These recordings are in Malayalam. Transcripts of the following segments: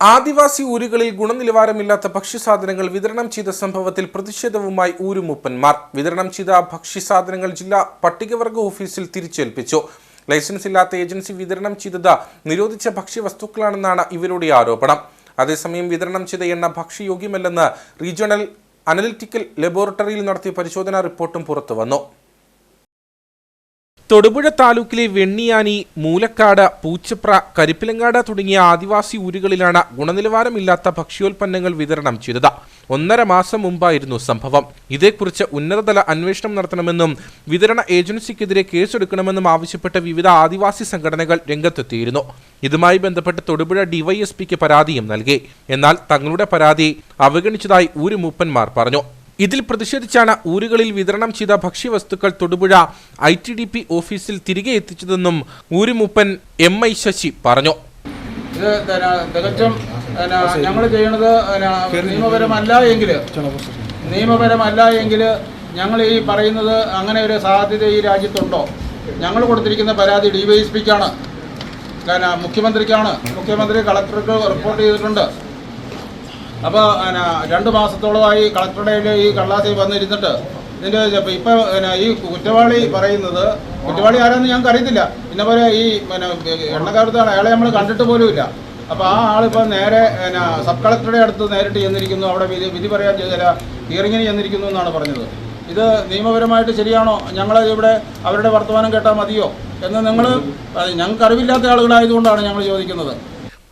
ആദിവാസി ഊരുകളിൽ ഗുണനിലവാരമില്ലാത്ത ഭക്ഷ്യസാധനങ്ങൾ വിതരണം ചെയ്ത സംഭവത്തിൽ പ്രതിഷേധവുമായി ഊരുമൂപ്പന്മാർ. വിതരണം ചെയ്ത ഭക്ഷ്യസാധനങ്ങൾ ജില്ലാ പട്ടികവർഗ ഓഫീസിൽ തിരിച്ചേൽപ്പിച്ചു. ലൈസൻസ് ഇല്ലാത്ത ഏജൻസി വിതരണം ചെയ്തത് നിരോധിച്ച ഭക്ഷ്യവസ്തുക്കളാണെന്നാണ് ഇവരുടെ ആരോപണം. അതേസമയം വിതരണം ചെയ്ത എണ്ണ ഭക്ഷ്യയോഗ്യമല്ലെന്ന് റീജിയണൽ അനലിറ്റിക്കൽ ലബോറട്ടറിയിൽ നടത്തിയ പരിശോധനാ റിപ്പോർട്ടും പുറത്തുവന്നു. തൊടുപുഴ താലൂക്കിലെ വെണ്ണിയാനി മൂലക്കാട് പൂച്ചപ്ര കരിപ്പിലങ്ങാട് തുടങ്ങിയ ആദിവാസി ഊരുകളിലാണ് ഗുണനിലവാരമില്ലാത്ത ഭക്ഷ്യോൽപ്പന്നങ്ങൾ വിതരണം ചെയ്തത്. ഒന്നര മാസം മുമ്പായിരുന്നു സംഭവം. ഇതേക്കുറിച്ച് ഉന്നതതല അന്വേഷണം നടത്തണമെന്നും വിതരണ ഏജൻസിക്കെതിരെ കേസെടുക്കണമെന്നും ആവശ്യപ്പെട്ട് വിവിധ ആദിവാസി സംഘടനകൾ രംഗത്തെത്തിയിരുന്നു. ഇതുമായി ബന്ധപ്പെട്ട് തൊടുപുഴ ഡിവൈഎസ്പിക്ക് പരാതിയും നൽകി. എന്നാൽ തങ്ങളുടെ പരാതി അവഗണിച്ചതായി ഊരുമൂപ്പന്മാർ പറഞ്ഞു. ഇതിൽ പ്രതിഷേധിച്ചാണ് ഊരുകളിൽ വിതരണം ചെയ്ത ഭക്ഷ്യവസ്തുക്കൾ Thodupuzha I T D P ഓഫീസിൽ തിരികെ എത്തിച്ചതെന്നും ഊരുമൂപ്പൻ എം ഐ ശശി പറഞ്ഞു. ഞങ്ങൾ ചെയ്യണത് നിയമപരമല്ല എങ്കിൽ നിയമപരമല്ല എങ്കിൽ ഞങ്ങൾ ഈ പറയുന്നത് അങ്ങനെ ഒരു സാധ്യത ഈ രാജ്യത്തുണ്ടോ? ഞങ്ങൾ കൊടുത്തിരിക്കുന്ന പരാതി ഡി വൈ എസ് പിക്കാണ്. മുഖ്യമന്ത്രിക്കാണ്. മുഖ്യമന്ത്രി കളക്ടർക്ക് റിപ്പോർട്ട് ചെയ്തിട്ടുണ്ട്. അപ്പോൾ പിന്നെ രണ്ട് മാസത്തോളമായി കളക്ടറുടെ ഈ കള്ളാസി വന്നിരുന്നിട്ട് ഇതിന്റെ ഇപ്പം പിന്നെ ഈ കുറ്റവാളി പറയുന്നത് കുറ്റവാളി ആരാന്ന് ഞങ്ങൾക്ക് അറിയത്തില്ല. പിന്നെ പോലെ ഈ പിന്നെ എണ്ണക്കാരത്താണ് അയാളെ നമ്മൾ കണ്ടിട്ട് പോലുമില്ല. അപ്പോൾ ആ ആളിപ്പോൾ നേരെ പിന്നെ സബ് കളക്ടറുടെ അടുത്ത് നേരിട്ട് ചെന്നിരിക്കുന്നു. അവിടെ വിധി വിധി പറയാൻ ചില ഹിയറിങ്ങിന് ചെന്നിരിക്കുന്നു എന്നാണ് പറഞ്ഞത്. ഇത് നിയമപരമായിട്ട് ശരിയാണോ? ഞങ്ങൾ ഇവിടെ അവരുടെ വർത്തമാനം കേട്ടാൽ മതിയോ? എന്ന് നിങ്ങൾ ഞങ്ങൾക്ക് അറിവില്ലാത്ത ആളുകളായതുകൊണ്ടാണ് ഞങ്ങൾ ചോദിക്കുന്നത്.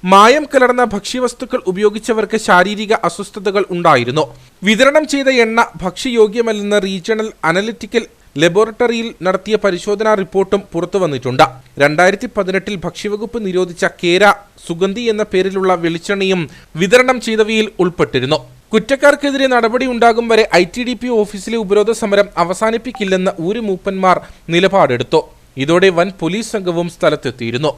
മായം കലർന്ന ഭക്ഷ്യവസ്തുക്കൾ ഉപയോഗിച്ചവർക്ക് ശാരീരിക അസ്വസ്ഥതകൾ ഉണ്ടായിരുന്നു. വിതരണം ചെയ്ത എണ്ണ ഭക്ഷ്യയോഗ്യമല്ലെന്ന റീജിയണൽ അനലിറ്റിക്കൽ ലബോറട്ടറിയിൽ നടത്തിയ പരിശോധനാ റിപ്പോർട്ടും പുറത്തു വന്നിട്ടുണ്ട്. രണ്ടായിരത്തി പതിനെട്ടിൽ ഭക്ഷ്യവകുപ്പ് നിരോധിച്ച കേര സുഗന്ധി എന്ന പേരിലുള്ള വെളിച്ചെണ്ണയും വിതരണം ചെയ്തവയിൽ ഉൾപ്പെട്ടിരുന്നു. കുറ്റക്കാർക്കെതിരെ നടപടി ഉണ്ടാകും വരെ ഐ ടി ഡി പി ഓഫീസിലെ ഉപരോധ സമരം അവസാനിപ്പിക്കില്ലെന്ന് ഊര് മൂപ്പന്മാർ നിലപാടെടുത്തു. ഇതോടെ വൻ പോലീസ് സംഘവും സ്ഥലത്തെത്തിയിരുന്നു.